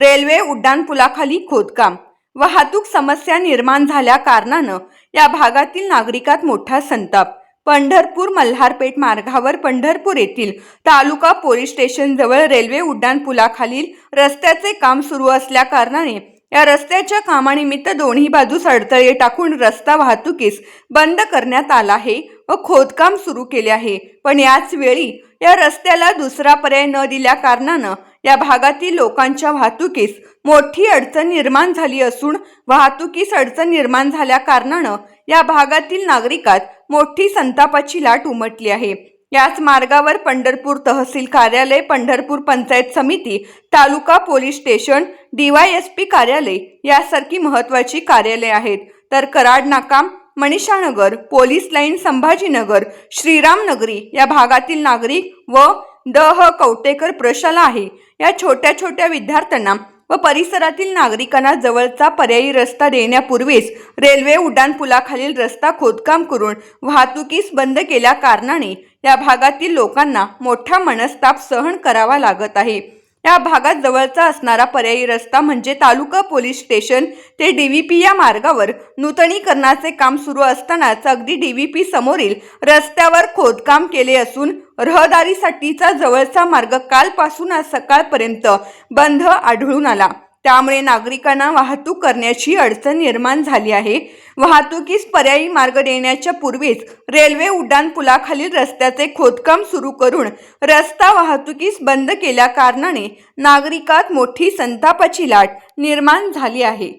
Railway उड्डाणपुलाखाली खोदकाम वाहतूक समस्या निर्माण झाल्या कारणानं या भागातील नागरिकात मोठा संताप. पंढरपूर मल्हारपेठ मार्गावर पंढरपूर येथील तालुका पोलीस स्टेशनजवळ रेल्वे उड्डाणपुलाखालील रस्त्याचे काम सुरू असल्या कारणाने या रस्त्याच्या कामानिमित्त दोन्ही बाजूस अडथळे टाकून रस्ता वाहतुकीस बंद करण्यात आला आहे व खोदकाम सुरू केले आहे. पण याच वेळी या रस्त्याला दुसरा पर्याय न दिल्या कारणानं या भागातील लोकांच्या वाहतुकीस मोठी अडचण निर्माण झाली असून वाहतुकीस अडचण निर्माण झाल्या कारणानं या भागातील नागरिकात मोठी संतापाची लाट उमटली आहे. याच मार्गावर पंढरपूर तहसील कार्यालय पंढरपूर पंचायत समिती तालुका पोलीस स्टेशन डीवायएसपी कार्यालय यासारखी महत्त्वाची कार्यालय आहेत. तर कराड नाकाम मनीषानगर पोलीस लाईन संभाजीनगर श्रीरामनगरी या भागातील नागरिक व दह कवटेकर प्रशाला आहे. या छोट्या छोट्या विद्यार्थ्यांना व परिसरातील नागरिकांना जवळचा पर्यायी रस्ता देण्यापूर्वीच रेल्वे उड्डाणपुलाखालील रस्ता खोदकाम करून वाहतुकीस बंद केल्या कारणाने या भागातील लोकांना मोठा मनस्ताप सहन करावा लागत आहे. या भागात जवळचा असणारा पर्यायी रस्ता म्हणजे तालुका पोलीस स्टेशन. ते डीव्हीपी या मार्गावर नूतनीकरणाचे काम सुरू असतानाच अगदी डीव्हीपी समोरील रस्त्यावर खोदकाम केले असून रहदारीसाठीचा जवळचा मार्ग कालपासून आज सकाळपर्यंत बंद आढळून आला. त्यामुळे नागरिकांना वाहतूक करण्याची अडचण निर्माण झाली आहे. वाहतुकीस पर्यायी मार्ग देण्याच्या पूर्वीच रेल्वे उड्डाणपुलाखालील रस्त्याचे खोदकाम सुरू करून रस्ता वाहतुकीस बंद केल्या कारणाने नागरिकात मोठी संतापाची लाट निर्माण झाली आहे.